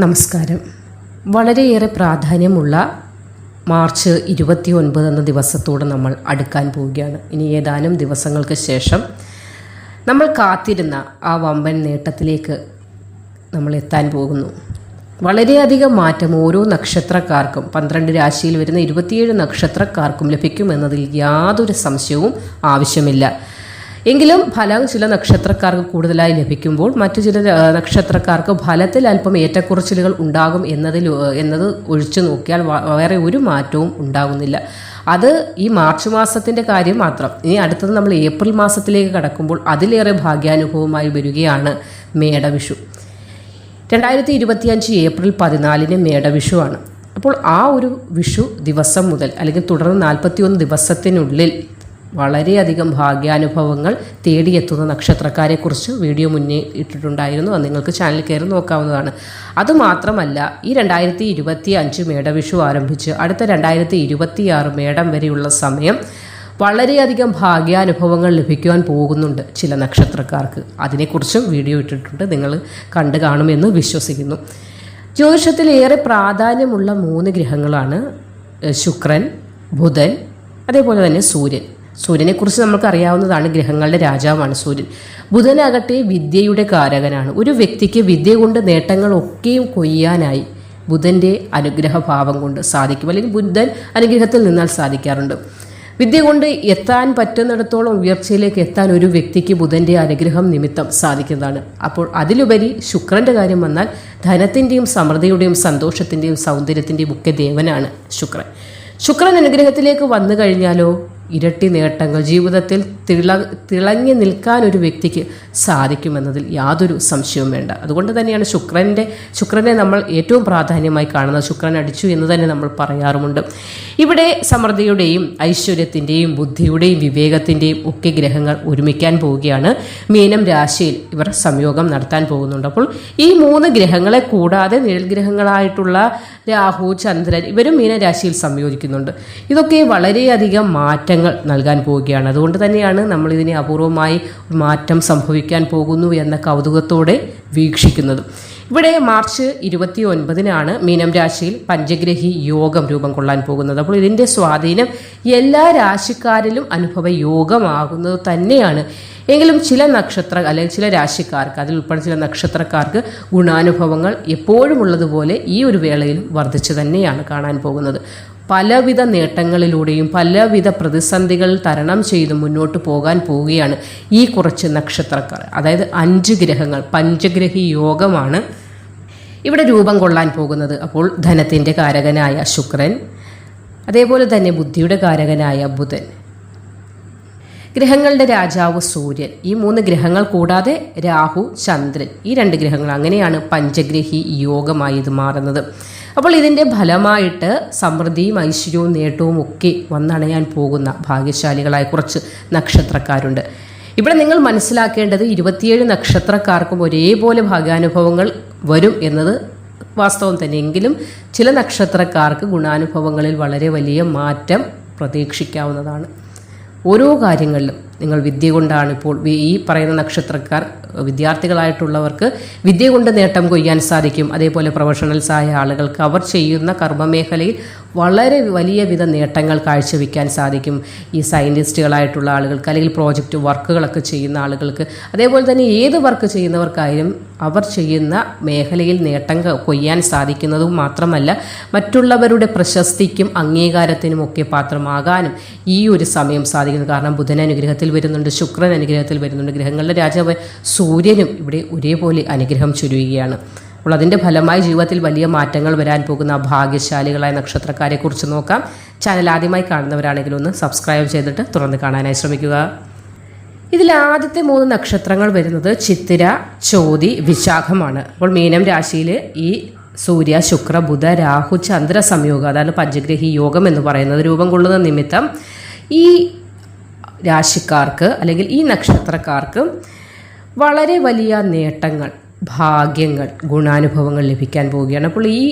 നമസ്കാരം. വളരെയേറെ പ്രാധാന്യമുള്ള മാർച്ച് ഇരുപത്തി ഒൻപത് എന്ന ദിവസത്തോടെ നമ്മൾ അടുക്കാൻ പോവുകയാണ്. ഇനി ഏതാനും ദിവസങ്ങൾക്ക് ശേഷം നമ്മൾ കാത്തിരുന്ന ആ വമ്പൻ നേട്ടത്തിലേക്ക് നമ്മൾ എത്താൻ പോകുന്നു. വളരെയധികം മാറ്റം ഓരോ നക്ഷത്രക്കാർക്കും പന്ത്രണ്ട് രാശിയിൽ വരുന്ന ഇരുപത്തിയേഴ് നക്ഷത്രക്കാർക്കും ലഭിക്കുമെന്നതിൽ യാതൊരു സംശയവും ആവശ്യമില്ല. എങ്കിലും ഫലം ചില നക്ഷത്രക്കാർക്ക് കൂടുതലായി ലഭിക്കുമ്പോൾ മറ്റു ചില നക്ഷത്രക്കാർക്ക് ഫലത്തിൽ അല്പം ഏറ്റക്കുറച്ചിലുകൾ ഉണ്ടാകും എന്നതിൽ എന്നത് ഒഴിച്ചു നോക്കിയാൽ വേറെ ഒരു മാറ്റവും ഉണ്ടാകുന്നില്ല. അത് ഈ മാർച്ച് മാസത്തിന്റെ കാര്യം മാത്രം. ഇനി അടുത്തത് നമ്മൾ ഏപ്രിൽ മാസത്തിലേക്ക് കടക്കുമ്പോൾ അതിലേറെ ഭാഗ്യാനുഭവമായി വരികയാണ് മേടവിഷു. രണ്ടായിരത്തി ഇരുപത്തിയഞ്ച് ഏപ്രിൽ പതിനാലിന് മേടവിഷുവാണ് അപ്പോൾ ആ ഒരു വിഷു ദിവസം മുതൽ അല്ലെങ്കിൽ തുടർന്ന് നാൽപ്പത്തിയൊന്ന് ദിവസത്തിനുള്ളിൽ വളരെയധികം ഭാഗ്യാനുഭവങ്ങൾ തേടിയെത്തുന്ന നക്ഷത്രക്കാരെക്കുറിച്ച് വീഡിയോ മുന്നേ ഇട്ടിട്ടുണ്ടായിരുന്നു. അത് നിങ്ങൾക്ക് ചാനൽ കയറി നോക്കാവുന്നതാണ്. അതുമാത്രമല്ല ഈ രണ്ടായിരത്തി ഇരുപത്തി അഞ്ച് മേടവിഷു ആരംഭിച്ച് അടുത്ത രണ്ടായിരത്തി ഇരുപത്തി ആറ് മേടം വരെയുള്ള സമയം വളരെയധികം ഭാഗ്യാനുഭവങ്ങൾ ലഭിക്കുവാൻ പോകുന്നുണ്ട് ചില നക്ഷത്രക്കാർക്ക്. അതിനെക്കുറിച്ചും വീഡിയോ ഇട്ടിട്ടുണ്ട്. നിങ്ങൾ കണ്ടു കാണുമെന്ന് വിശ്വസിക്കുന്നു. ജ്യോതിഷത്തിൽ ഏറെ പ്രാധാന്യമുള്ള മൂന്ന് ഗ്രഹങ്ങളാണ് ശുക്രൻ ബുധൻ അതേപോലെ തന്നെ സൂര്യൻ. സൂര്യനെക്കുറിച്ച് നമുക്ക് അറിയാവുന്നതാണ് ഗ്രഹങ്ങളുടെ രാജാവാണ് സൂര്യൻ. ബുധനാകട്ടെ വിദ്യയുടെ കാരകനാണ്. ഒരു വ്യക്തിക്ക് വിദ്യ കൊണ്ട് നേട്ടങ്ങളൊക്കെയും കൊയ്യാനായി ബുധന്റെ അനുഗ്രഹഭാവം കൊണ്ട് സാധിക്കും. അല്ലെങ്കിൽ ബുധൻ അനുഗ്രഹത്തിൽ നിന്നാൽ സാധിക്കാറുണ്ട്. വിദ്യ കൊണ്ട് എത്താൻ പറ്റുന്നിടത്തോളം ഉയർച്ചയിലേക്ക് എത്താൻ ഒരു വ്യക്തിക്ക് ബുധന്റെ അനുഗ്രഹം നിമിത്തം സാധിക്കുന്നതാണ്. അപ്പോൾ അതിലുപരി ശുക്രന്റെ കാര്യം വന്നാൽ ധനത്തിന്റെയും സമൃദ്ധിയുടെയും സന്തോഷത്തിന്റെയും സൗന്ദര്യത്തിന്റെയും ഒക്കെ ദേവനാണ് ശുക്രൻ. ശുക്രൻ അനുഗ്രഹത്തിലേക്ക് വന്നു കഴിഞ്ഞാലോ? ഇരട്ടി നേട്ടങ്ങൾ ജീവിതത്തിൽ തിള തിളങ്ങി നിൽക്കാൻ ഒരു വ്യക്തിക്ക് സാധിക്കുമെന്നതിൽ യാതൊരു സംശയവും വേണ്ട. അതുകൊണ്ട് തന്നെയാണ് ശുക്രന്റെ ശുക്രനെ നമ്മൾ ഏറ്റവും പ്രാധാന്യമായി കാണുന്നത്. ശുക്രൻ അടിച്ചു എന്ന് തന്നെ നമ്മൾ പറയാറുമുണ്ട്. ഇവിടെ സമൃദ്ധിയുടെയും ഐശ്വര്യത്തിന്റെയും ബുദ്ധിയുടെയും വിവേകത്തിന്റെയും ഒക്കെ ഗ്രഹങ്ങൾ ഒരുമിക്കാൻ പോവുകയാണ്. മീനം രാശിയിൽ ഇവർ സംയോഗം നടത്താൻ പോകുന്നുണ്ട്. അപ്പോൾ ഈ മൂന്ന് ഗ്രഹങ്ങളെ കൂടാതെ നിഴൽഗ്രഹങ്ങളായിട്ടുള്ള രാഹു ചന്ദ്രൻ ഇവരും മീനരാശിയിൽ സംയോജിക്കുന്നുണ്ട്. ഇതൊക്കെ വളരെയധികം മാറ്റങ്ങൾ നൽകാൻ പോവുകയാണ്. അതുകൊണ്ട് തന്നെയാണ് നമ്മൾ ഇതിനെ അപൂർവമായി മാറ്റം സംഭവിക്കാൻ പോകുന്നു എന്ന കൗതുകത്തോടെ വീക്ഷിക്കുന്നത്. ഇവിടെ മാർച്ച് ഇരുപത്തി ഒൻപതിനാണ് മീനം രാശിയിൽ പഞ്ചഗ്രഹി യോഗം രൂപം കൊള്ളാൻ പോകുന്നത്. അപ്പോൾ ഇതിന്റെ സ്വാധീനം എല്ലാ രാശിക്കാരിലും അനുഭവ യോഗമാകുന്നത് തന്നെയാണ്. എങ്കിലും ചില നക്ഷത്ര അല്ലെങ്കിൽ ചില രാശിക്കാർക്ക് അതിൽ ഉൾപ്പെടെ ചില നക്ഷത്രക്കാർക്ക് ഗുണാനുഭവങ്ങൾ എപ്പോഴും ഉള്ളതുപോലെ ഈ ഒരു വേളയിലും വർദ്ധിച്ചു തന്നെയാണ് കാണാൻ പോകുന്നത്. പലവിധ നേട്ടങ്ങളിലൂടെയും പലവിധ പ്രതിസന്ധികൾ തരണം ചെയ്ത് മുന്നോട്ട് പോകാൻ പോവുകയാണ് ഈ കുറച്ച് നക്ഷത്രക്കാർ. അതായത് അഞ്ച് ഗ്രഹങ്ങൾ പഞ്ചഗ്രഹി യോഗമാണ് ഇവിടെ രൂപം കൊള്ളാൻ പോകുന്നത്. അപ്പോൾ ധനത്തിന്റെ കാരകനായ ശുക്രൻ അതേപോലെ തന്നെ ബുദ്ധിയുടെ കാരകനായ ബുധൻ. ഗ്രഹങ്ങളുടെ രാജാവ് സൂര്യൻ. ഈ മൂന്ന് ഗ്രഹങ്ങൾ കൂടാതെ രാഹു ചന്ദ്രൻ. ഈ രണ്ട് ഗ്രഹങ്ങൾ അങ്ങനെയാണ് പഞ്ചഗ്രഹി യോഗമായി ഇത് മാറുന്നത്. അപ്പോൾ ഇതിന്റെ ഫലമായിട്ട് സമൃദ്ധിയും ഐശ്വര്യവും നേട്ടവും ഒക്കെ വന്നണയാൻ പോകുന്ന ഭാഗ്യശാലികളായ കുറച്ച് നക്ഷത്രക്കാരുണ്ട്. ഇവിടെ നിങ്ങൾ മനസ്സിലാക്കേണ്ടത് ഇരുപത്തിയേഴ് നക്ഷത്രക്കാർക്കും ഒരേപോലെ ഭാഗ്യാനുഭവങ്ങൾ വരും എന്നത് വാസ്തവം തന്നെ. എങ്കിലും ചില നക്ഷത്രക്കാർക്ക് ഗുണാനുഭവങ്ങളിൽ വളരെ വലിയ മാറ്റം പ്രതീക്ഷിക്കാവുന്നതാണ്. ഓരോ കാര്യങ്ങളിലും നിങ്ങൾ വിദ്യ കൊണ്ടാണ് ഇപ്പോൾ ഈ പറയുന്ന നക്ഷത്രക്കാർ വിദ്യാർത്ഥികളായിട്ടുള്ളവർക്ക് വിദ്യ കൊണ്ട് നേട്ടം കൊയ്യാൻ സാധിക്കും. അതേപോലെ പ്രൊഫഷണൽസ് ആയ ആളുകൾക്ക് അവർ ചെയ്യുന്ന കർമ്മമേഖലയിൽ വളരെ വലിയ വിധ നേട്ടങ്ങൾ കാഴ്ചവെക്കാൻ സാധിക്കും. ഈ സയന്റിസ്റ്റുകളായിട്ടുള്ള ആളുകൾക്ക് അല്ലെങ്കിൽ പ്രോജക്റ്റ് വർക്കുകളൊക്കെ ചെയ്യുന്ന ആളുകൾക്ക്. അതേപോലെ തന്നെ ഏത് വർക്ക് ചെയ്യുന്നവർക്കായാലും അവർ ചെയ്യുന്ന മേഖലയിൽ നേട്ടം കൊയ്യാൻ സാധിക്കുന്നതും മാത്രമല്ല മറ്റുള്ളവരുടെ പ്രശസ്തിക്കും അംഗീകാരത്തിനുമൊക്കെ പാത്രമാകാനും ഈ ഒരു സമയം സാധിക്കുന്നു. കാരണം ബുധൻ അനുഗ്രഹത്തിൽ വരുന്നുണ്ട് ശുക്രൻ അനുഗ്രഹത്തിൽ വരുന്നുണ്ട്. ഗ്രഹങ്ങളുടെ രാജാവ് സൂര്യനും ഇവിടെ ഒരേപോലെ അനുഗ്രഹം ചുരുകയാണ് അപ്പോൾ അതിന്റെ ഫലമായി ജീവിതത്തിൽ വലിയ മാറ്റങ്ങൾ വരാൻ പോകുന്ന ഭാഗ്യശാലികളായ നക്ഷത്രക്കാരെ കുറിച്ച് നോക്കാം. ചാനൽ ആദ്യമായി കാണുന്നവരാണെങ്കിൽ ഒന്ന് സബ്സ്ക്രൈബ് ചെയ്തിട്ട് തുറന്ന് കാണാനായി ശ്രമിക്കുക. ഇതിൽ ആദ്യത്തെ മൂന്ന് നക്ഷത്രങ്ങൾ വരുന്നത് ചിത്തിര ചോതി വിശാഖമാണ്. അപ്പോൾ മീനം രാശിയിൽ ഈ സൂര്യ ശുക്ര ബുധ രാഹു ചന്ദ്ര സംയോഗം അതാണ് പഞ്ചഗ്രഹി യോഗം എന്ന് പറയുന്നത് രൂപം കൊള്ളുന്ന നിമിത്തം. ഈ രാശിക്കാർക്ക് അല്ലെങ്കിൽ ഈ നക്ഷത്രക്കാർക്ക് വളരെ വലിയ നേട്ടങ്ങൾ ഭാഗ്യങ്ങൾ ഗുണാനുഭവങ്ങൾ ലഭിക്കാൻ പോവുകയാണ്. അപ്പോൾ ഈ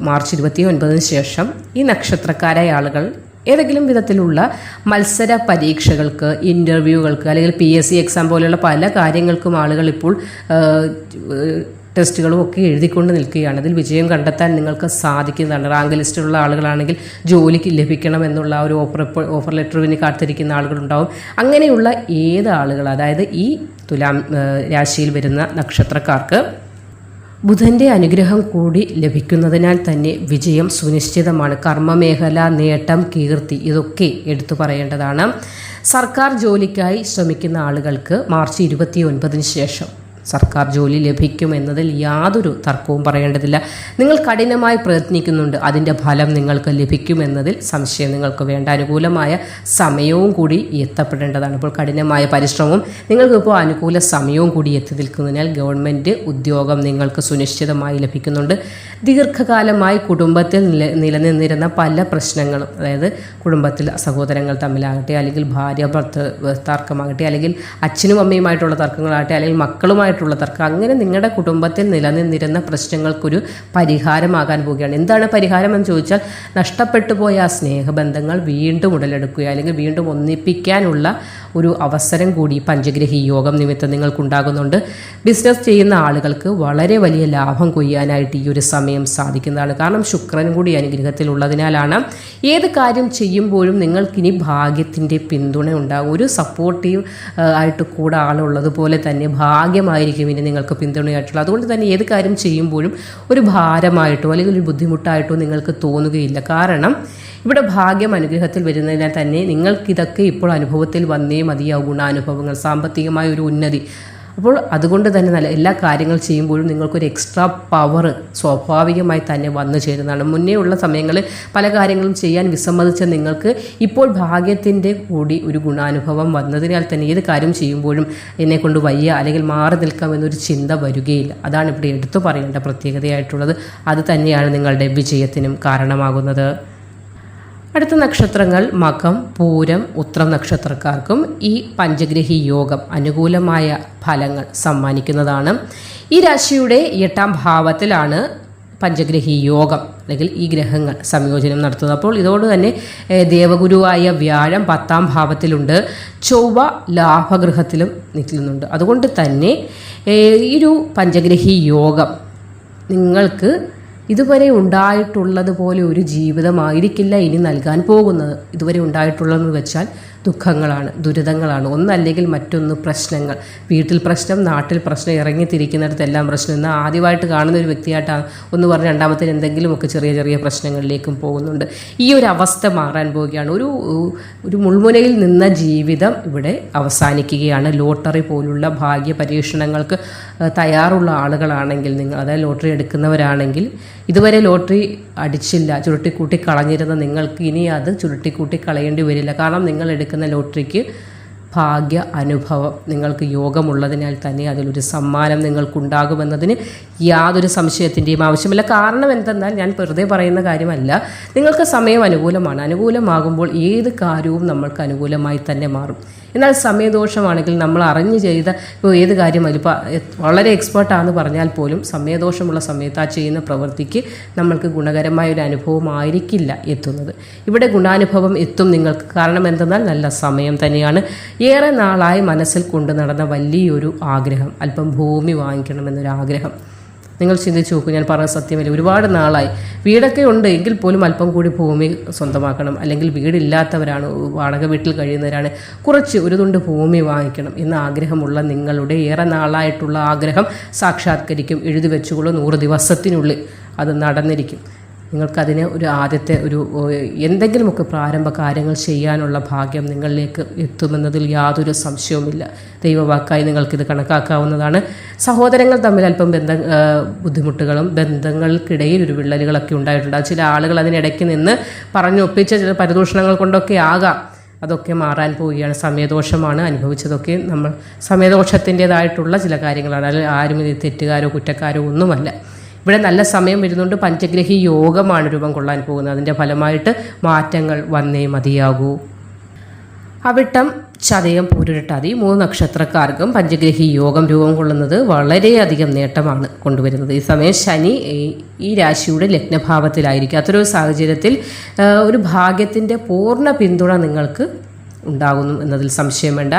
മാർച്ച് ഇരുപത്തി ഒൻപതിന് ശേഷം ഈ നക്ഷത്രക്കാരായ ആളുകൾ ഏതെങ്കിലും വിധത്തിലുള്ള മത്സര പരീക്ഷകൾക്ക് ഇന്റർവ്യൂകൾക്ക് അല്ലെങ്കിൽ പി എസ് സി എക്സാം പോലെയുള്ള പല കാര്യങ്ങൾക്കും ആളുകൾ ഇപ്പോൾ ടെസ്റ്റുകളും ഒക്കെ എഴുതിക്കൊണ്ട് നിൽക്കുകയാണ്. അതിൽ വിജയം കണ്ടെത്താൻ നിങ്ങൾക്ക് സാധിക്കുന്നതാണ്. റാങ്ക് ലിസ്റ്റിലുള്ള ആളുകളാണെങ്കിൽ ജോലിക്ക് ലഭിക്കണം എന്നുള്ള ഒരു ഓഫർ ഓഫർ ലെറ്ററിന് കാത്തിരിക്കുന്ന ആളുകളുണ്ടാവും. അങ്ങനെയുള്ള ഏത് ആളുകൾ അതായത് ഈ തുലാം രാശിയിൽ വരുന്ന നക്ഷത്രക്കാർക്ക് ബുധന്റെ അനുഗ്രഹം കൂടി ലഭിക്കുന്നതിനാൽ തന്നെ വിജയം സുനിശ്ചിതമാണ്. കർമ്മമേഖല നേട്ടം കീർത്തി ഇതൊക്കെ എടുത്തു പറയേണ്ടതാണ്. സർക്കാർ ജോലിക്കായി ശ്രമിക്കുന്ന ആളുകൾക്ക് മാർച്ച് ഇരുപത്തി ഒൻപതിന് ശേഷം സർക്കാർ ജോലി ലഭിക്കുമെന്നതിൽ യാതൊരു തർക്കവും പറയേണ്ടതില്ല. നിങ്ങൾ കഠിനമായി പ്രയത്നിക്കുന്നുണ്ട്. അതിന്റെ ഫലം നിങ്ങൾക്ക് ലഭിക്കുമെന്നതിൽ സംശയം നിങ്ങൾക്ക് വേണ്ട. അനുകൂലമായ സമയവും കൂടി എത്തപ്പെടേണ്ടതാണ്. ഇപ്പോൾ കഠിനമായ പരിശ്രമവും നിങ്ങൾക്കിപ്പോൾ അനുകൂല സമയവും കൂടി എത്തി നിൽക്കുന്നതിനാൽ ഗവൺമെന്റ് ഉദ്യോഗം നിങ്ങൾക്ക് സുനിശ്ചിതമായി ലഭിക്കുന്നുണ്ട്. ദീർഘകാലമായി കുടുംബത്തിൽ നില നിലനിന്നിരുന്ന പല പ്രശ്നങ്ങളും അതായത് കുടുംബത്തിൽ സഹോദരങ്ങൾ തമ്മിലാകട്ടെ അല്ലെങ്കിൽ ഭാര്യ ഭർത്ത തർക്കമാകട്ടെ അല്ലെങ്കിൽ അച്ഛനും അമ്മയുമായിട്ടുള്ള തർക്കങ്ങളാകട്ടെ അല്ലെങ്കിൽ മക്കളുമായിട്ടുള്ള തർക്കം. അങ്ങനെ നിങ്ങളുടെ കുടുംബത്തിൽ നിലനിന്നിരുന്ന പ്രശ്നങ്ങൾക്കൊരു പരിഹാരമാകാൻ പോവുകയാണ്. എന്താണ് പരിഹാരം എന്ന് ചോദിച്ചാൽ നഷ്ടപ്പെട്ടു പോയ ആ സ്നേഹബന്ധങ്ങൾ വീണ്ടും ഉടലെടുക്കുക അല്ലെങ്കിൽ വീണ്ടും ഒന്നിപ്പിക്കാനുള്ള ഒരു അവസരം കൂടി പഞ്ചഗ്രഹി യോഗം നിമിത്തം നിങ്ങൾക്കുണ്ടാകുന്നുണ്ട്. ബിസിനസ് ചെയ്യുന്ന ആളുകൾക്ക് വളരെ വലിയ ലാഭം കൊയ്യാനായിട്ട് ഈ ഒരു സമയം സാധിക്കുന്നതാണ്. കാരണം ശുക്രൻ കൂടി അനുഗ്രഹത്തിൽ ഉള്ളതിനാലാണ് ഏത് കാര്യം ചെയ്യുമ്പോഴും നിങ്ങൾക്കിനി ഭാഗ്യത്തിന്റെ പിന്തുണ ഉണ്ടാകും ഒരു സപ്പോർട്ടീവ് ആയിട്ട് കൂടെ ആളുള്ളതുപോലെ തന്നെ ഭാഗ്യമായിരിക്കും ഇനി നിങ്ങൾക്ക് പിന്തുണയായിട്ടുള്ളത്. അതുകൊണ്ട് തന്നെ ഏത് കാര്യം ചെയ്യുമ്പോഴും ഒരു ഭാരമായിട്ടോ അല്ലെങ്കിൽ ഒരു ബുദ്ധിമുട്ടായിട്ടോ നിങ്ങൾക്ക് തോന്നുകയില്ല. കാരണം ഇവിടെ ഭാഗ്യം അനുഗ്രഹത്തിൽ വരുന്നതിനാൽ തന്നെ നിങ്ങൾക്കിതൊക്കെ ഇപ്പോൾ അനുഭവത്തിൽ വന്നേ മതിയാവും ഗുണാനുഭവങ്ങൾ സാമ്പത്തികമായ ഒരു ഉന്നതി. അപ്പോൾ അതുകൊണ്ട് തന്നെ നല്ല എല്ലാ കാര്യങ്ങൾ ചെയ്യുമ്പോഴും നിങ്ങൾക്കൊരു എക്സ്ട്രാ പവർ സ്വാഭാവികമായി തന്നെ വന്നു ചേരുന്നതാണ്. മുന്നേ ഉള്ള സമയങ്ങളിൽ പല കാര്യങ്ങളും ചെയ്യാൻ വിസമ്മതിച്ച നിങ്ങൾക്ക് ഇപ്പോൾ ഭാഗ്യത്തിന്റെ കൂടി ഒരു ഗുണാനുഭവം വന്നതിനാൽ തന്നെ ഏത് കാര്യം ചെയ്യുമ്പോഴും എന്നെക്കൊണ്ട് വയ്യ അല്ലെങ്കിൽ മാറി നിൽക്കാം എന്നൊരു ചിന്ത വരികയില്ല. അതാണ് ഇവിടെ എടുത്തു പറയേണ്ട പ്രത്യേകതയായിട്ടുള്ളത്. അത് തന്നെയാണ് നിങ്ങളുടെ വിജയത്തിനും കാരണമാകുന്നത്. അടുത്ത നക്ഷത്രങ്ങൾ മകം പൂരം ഉത്രം നക്ഷത്രക്കാർക്കും ഈ പഞ്ചഗ്രഹി യോഗം അനുകൂലമായ ഫലങ്ങൾ സമ്മാനിക്കുന്നതാണ്. ഈ രാശിയുടെ എട്ടാം ഭാവത്തിലാണ് പഞ്ചഗ്രഹി യോഗം അല്ലെങ്കിൽ ഈ ഗ്രഹങ്ങൾ സംയോജനം നടത്തുന്നത്. അപ്പോൾ ഇതോട് തന്നെ ദേവഗുരുവായ വ്യാഴം പത്താം ഭാവത്തിലുണ്ട്. ചൊവ്വ ലാഭഗൃഹത്തിലും നിൽക്കുന്നുണ്ട്. അതുകൊണ്ട് തന്നെ ഈ ഒരു പഞ്ചഗ്രഹി യോഗം നിങ്ങൾക്ക് ഇതുവരെ ഉണ്ടായിട്ടുള്ളതുപോലെ ഒരു ജീവിതമായിരിക്കില്ല ഇനി നൽകാൻ പോകുന്നത്. ഇതുവരെ ഉണ്ടായിട്ടുള്ളതെന്ന് വെച്ചാൽ ദുഃഖങ്ങളാണ് ദുരിതങ്ങളാണ്. ഒന്നല്ലെങ്കിൽ മറ്റൊന്ന് പ്രശ്നങ്ങൾ. വീട്ടിൽ പ്രശ്നം നാട്ടിൽ പ്രശ്നം ഇറങ്ങിത്തിരിക്കുന്നിടത്തെല്ലാം പ്രശ്നം. എന്നാൽ ആദ്യമായിട്ട് കാണുന്ന ഒരു വ്യക്തിയായിട്ടാണ് ഒന്ന് പറഞ്ഞ് രണ്ടാമത്തെ എന്തെങ്കിലുമൊക്കെ ചെറിയ ചെറിയ പ്രശ്നങ്ങളിലേക്കും പോകുന്നുണ്ട്. ഈ ഒരു അവസ്ഥ മാറാൻ പോവുകയാണ്. ഒരു ഒരു മുൾമുനയിൽ നിന്ന ജീവിതം ഇവിടെ അവസാനിക്കുകയാണ്. ലോട്ടറി പോലുള്ള ഭാഗ്യ പരീക്ഷണങ്ങൾക്ക് തയ്യാറുള്ള ആളുകളാണെങ്കിൽ നിങ്ങൾ അതായത് ലോട്ടറി എടുക്കുന്നവരാണെങ്കിൽ ഇതുവരെ ലോട്ടറി അടിച്ചില്ല. ചുരുട്ടിക്കൂട്ടി കളഞ്ഞിരുന്ന നിങ്ങൾക്ക് ഇനി അത് ചുരുട്ടിക്കൂട്ടി കളയേണ്ടി വരില്ല. കാരണം നിങ്ങൾ എടുക്കുന്ന ലോട്ടറിക്ക് ഭാഗ്യ അനുഭവം. നിങ്ങൾക്ക് യോഗമുള്ളതിനാൽ തന്നെ അതിലൊരു സമ്മാനം നിങ്ങൾക്കുണ്ടാകുമെന്നതിന് യാതൊരു സംശയത്തിന്റെയും ആവശ്യമില്ല. കാരണം എന്തെന്നാൽ ഞാൻ വെറുതെ പറയുന്ന കാര്യമല്ല. നിങ്ങൾക്ക് സമയം അനുകൂലമാണ്. അനുകൂലമാകുമ്പോൾ ഏത് കാര്യവും നമ്മൾക്ക് അനുകൂലമായി തന്നെ മാറും. എന്നാൽ സമയദോഷമാണെങ്കിൽ നമ്മൾ അറിഞ്ഞു ചെയ്ത ഏത് കാര്യമായാലും ഇപ്പോൾ വളരെ എക്സ്പേർട്ടാണെന്ന് പറഞ്ഞാൽ പോലും സമയദോഷമുള്ള സമയത്ത് ആ ചെയ്യുന്ന പ്രവൃത്തിക്ക് നമ്മൾക്ക് ഗുണകരമായ ഒരു അനുഭവമായിരിക്കില്ല എത്തുന്നത്. ഇവിടെ ഗുണാനുഭവം എത്തും നിങ്ങൾക്ക്. കാരണം എന്തെന്നാൽ നല്ല സമയം തന്നെയാണ്. ഏറെ നാളായി മനസ്സിൽ കൊണ്ടു നടന്ന വലിയൊരു ആഗ്രഹം. അല്പം ഭൂമി വാങ്ങിക്കണമെന്നൊരു ആഗ്രഹം നിങ്ങൾ ചിന്തിച്ചു നോക്കൂ ഞാൻ പറഞ്ഞ സത്യമല്ലേ ഒരുപാട് നാളായി. വീടൊക്കെ ഉണ്ട് എങ്കിൽ പോലും അല്പം കൂടി ഭൂമി സ്വന്തമാക്കണം. അല്ലെങ്കിൽ വീടില്ലാത്തവരാണ് വാടക വീട്ടിൽ കഴിയുന്നവരാണ്. കുറച്ച് ഒരു തുണ്ട് ഭൂമി വാങ്ങിക്കണം എന്ന ആഗ്രഹമുള്ള നിങ്ങളുടെ ഏറെ നാളായിട്ടുള്ള ആഗ്രഹം സാക്ഷാത്കരിക്കും. എഴുതി വെച്ചുകൊള്ളൂ നൂറ് ദിവസത്തിനുള്ളിൽ അത് നടന്നിരിക്കും. നിങ്ങൾക്കതിന് ഒരു ആദ്യത്തെ ഒരു എന്തെങ്കിലുമൊക്കെ പ്രാരംഭ കാര്യങ്ങൾ ചെയ്യാനുള്ള ഭാഗ്യം നിങ്ങളിലേക്ക് എത്തുമെന്നതിൽ യാതൊരു സംശയവുമില്ല. ദൈവവാക്കായി നിങ്ങൾക്കിത് കണക്കാക്കാവുന്നതാണ്. സഹോദരങ്ങൾ തമ്മിൽ അല്പം ബന്ധ ബുദ്ധിമുട്ടുകളും ബന്ധങ്ങൾക്കിടയിൽ ഒരു വിള്ളലുകളൊക്കെ ഉണ്ടായിട്ടുണ്ട്. ചില ആളുകൾ അതിനിടയ്ക്ക് നിന്ന് പറഞ്ഞൊപ്പിച്ച ചില പരിദൂഷണങ്ങൾ കൊണ്ടൊക്കെ ആകാം. അതൊക്കെ മാറാൻ പോവുകയാണ്. സമയദോഷമാണ് അനുഭവിച്ചതൊക്കെ നമ്മൾ സമയദോഷത്തിന്റെതായിട്ടുള്ള ചില കാര്യങ്ങളാണ്. അതിൽ ആരും ഇത് തെറ്റുകാരോ കുറ്റക്കാരോ ഒന്നുമല്ല. ഇവിടെ നല്ല സമയം വരുന്നുണ്ട് പഞ്ചഗ്രഹി യോഗമാണ് രൂപം കൊള്ളാൻ പോകുന്നത്. അതിന്റെ ഫലമായിട്ട് മാറ്റങ്ങൾ വന്നേ മതിയാകൂ. അവിട്ടം ചതയം പൂരുരുട്ടാതി മൂന്ന് നക്ഷത്രക്കാർക്കും പഞ്ചഗ്രഹി യോഗം രൂപം കൊള്ളുന്നത് വളരെയധികം നേട്ടമാണ് കൊണ്ടുവരുന്നത്. ഈ സമയം ശനി ഈ- രാശിയുടെ ലഗ്നഭാവത്തിലായിരിക്കും. അത്തരൊരു സാഹചര്യത്തിൽ ഒരു ഭാഗ്യത്തിന്റെ പൂർണ പിന്തുണ നിങ്ങൾക്ക് ഉണ്ടാകുന്നു എന്നതിൽ സംശയം വേണ്ട.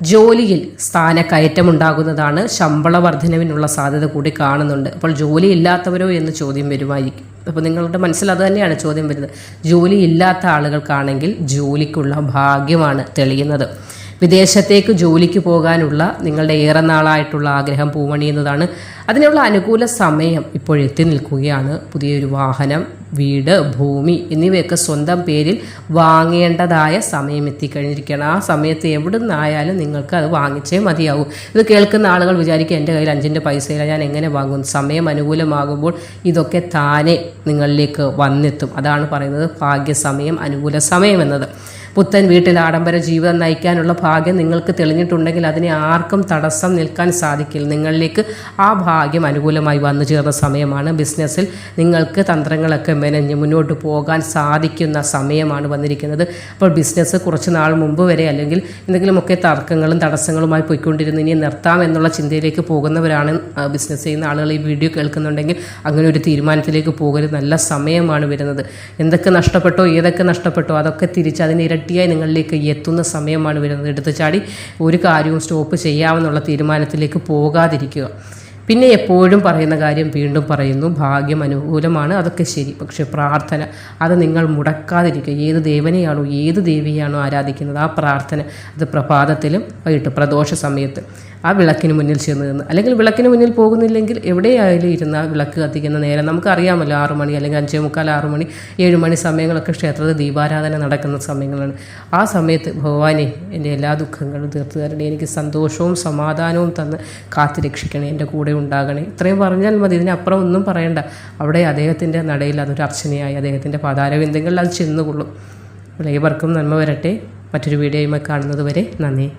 ജോലിയിൽ സ്ഥാനക്കയറ്റം ഉണ്ടാകുന്നതാണ് ശമ്പള വർധനവിനുള്ള സാധ്യത കൂടി കാണുന്നുണ്ട്. അപ്പോൾ ജോലി ഇല്ലാത്തവരോ എന്ന് ചോദ്യം വരുമായിരിക്കും. അപ്പോൾ നിങ്ങളുടെ മനസ്സിൽ അത് തന്നെയാണ് ചോദ്യം വരുന്നത്. ജോലി ഇല്ലാത്ത ആളുകൾക്കാണെങ്കിൽ ജോലിക്കുള്ള ഭാഗ്യമാണ് തെളിയുന്നത്. വിദേശത്തേക്ക് ജോലിക്ക് പോകാനുള്ള നിങ്ങളുടെ ഏറെ നാളായിട്ടുള്ള ആഗ്രഹം പൂവണിയുന്നതാണ് അതിനുള്ള അനുകൂല സമയം ഇപ്പോൾ എത്തി നിൽക്കുകയാണ്. പുതിയൊരു വാഹനം വീട് ഭൂമി എന്നിവയൊക്കെ സ്വന്തം പേരിൽ വാങ്ങേണ്ടതായ സമയം എത്തിക്കഴിഞ്ഞിരിക്കുകയാണ്. ആ സമയത്ത് എവിടെ നിന്നായാലും നിങ്ങൾക്ക് അത് വാങ്ങിച്ചേ മതിയാവും. ഇത് കേൾക്കുന്ന ആളുകൾ വിചാരിക്കുക എന്റെ കയ്യിൽ അഞ്ചിന്റെ പൈസയില്ല ഞാൻ എങ്ങനെ വാങ്ങും? സമയം അനുകൂലമാകുമ്പോൾ ഇതൊക്കെ താനെ നിങ്ങളിലേക്ക് വന്നെത്തും. അതാണ് പറയുന്നത് ഭാഗ്യസമയം അനുകൂല സമയം എന്നത്. പുത്തൻ വീട്ടിൽ ആഡംബര ജീവിതം നയിക്കാനുള്ള ഭാഗ്യം നിങ്ങൾക്ക് തെളിഞ്ഞിട്ടുണ്ടെങ്കിൽ അതിനെ ആർക്കും തടസ്സം നിൽക്കാൻ സാധിക്കില്ല. നിങ്ങളിലേക്ക് ആ ഭാഗ്യം അനുകൂലമായി വന്നു ചേർന്ന സമയമാണ്. ബിസിനസ്സിൽ നിങ്ങൾക്ക് തന്ത്രങ്ങളൊക്കെ മെനഞ്ഞ് മുന്നോട്ട് പോകാൻ സാധിക്കുന്ന സമയമാണ് വന്നിരിക്കുന്നത്. അപ്പോൾ ബിസിനസ് കുറച്ച് നാൾ മുമ്പ് വരെ അല്ലെങ്കിൽ എന്തെങ്കിലുമൊക്കെ തർക്കങ്ങളും തടസ്സങ്ങളുമായി പോയിക്കൊണ്ടിരുന്ന ഇനി നിർത്താം എന്നുള്ള ചിന്തയിലേക്ക് പോകുന്നവരാണ് ബിസിനസ് ചെയ്യുന്ന ആളുകൾ ഈ വീഡിയോ കേൾക്കുന്നുണ്ടെങ്കിൽ അങ്ങനെ ഒരു തീരുമാനത്തിലേക്ക് പോകരുത് നല്ല സമയമാണ് വരുന്നത്. എന്തൊക്കെ നഷ്ടപ്പെട്ടോ ഏതൊക്കെ നഷ്ടപ്പെട്ടോ അതൊക്കെ തിരിച്ച് അതിന് ഇരട്ടിയായി നിങ്ങളിലേക്ക് എത്തുന്ന സമയമാണ് വരുന്നത്. എടുത്തു ചാടി ഒരു കാര്യവും സ്റ്റോപ്പ് ചെയ്യാമെന്നുള്ള തീരുമാനത്തിലേക്ക് പോകാതിരിക്കുക. പിന്നെ എപ്പോഴും പറയുന്ന കാര്യം വീണ്ടും പറയുന്നു ഭാഗ്യം അനുകൂലമാണ് അതൊക്കെ ശരി. പക്ഷേ പ്രാർത്ഥന അത് നിങ്ങൾ മുടക്കാതിരിക്കുക. ഏത് ദേവനെയാണോ ഏത് ദേവിയാണോ ആരാധിക്കുന്നത് ആ പ്രാർത്ഥന അത് പ്രഭാതത്തിലും വൈകിട്ട് പ്രദോഷ സമയത്ത്. ആ വിളക്കിന് മുന്നിൽ ചെന്ന് നിന്ന്. അല്ലെങ്കിൽ വിളക്കിന് മുന്നിൽ പോകുന്നില്ലെങ്കിൽ എവിടെയായാലും ഇരുന്ന് ആ വിളക്ക് കത്തിക്കുന്ന നേരം നമുക്കറിയാമല്ലോ ആറു മണി അല്ലെങ്കിൽ അഞ്ചേ മുക്കാൽ ആറു മണി ഏഴ് മണി സമയങ്ങളൊക്കെ ക്ഷേത്രത്തിൽ ദീപാരാധന നടക്കുന്ന സമയങ്ങളാണ്. ആ സമയത്ത് ഭഗവാനെ എന്റെ എല്ലാ ദുഃഖങ്ങളും തീർത്തു തരണേ. എനിക്ക് സന്തോഷവും സമാധാനവും തന്ന് കാത്തു രക്ഷിക്കണേ. എന്റെ കൂടെ ഉണ്ടാകണേ. ഇത്രയും പറഞ്ഞാൽ മതി. ഇതിനപ്പുറം ഒന്നും പറയണ്ട. അവിടെ അദ്ദേഹത്തിന്റെ നടയിൽ അതൊരു അർച്ചനയായി. അദ്ദേഹത്തിന്റെ പാതാരവിന്ദങ്ങളിൽ അത് ചെന്നുകൊള്ളും. ഏവർക്കും നന്മ വരട്ടെ. മറ്റൊരു വീഡിയോയുമായി കാണുന്നത് വരെ നന്ദി.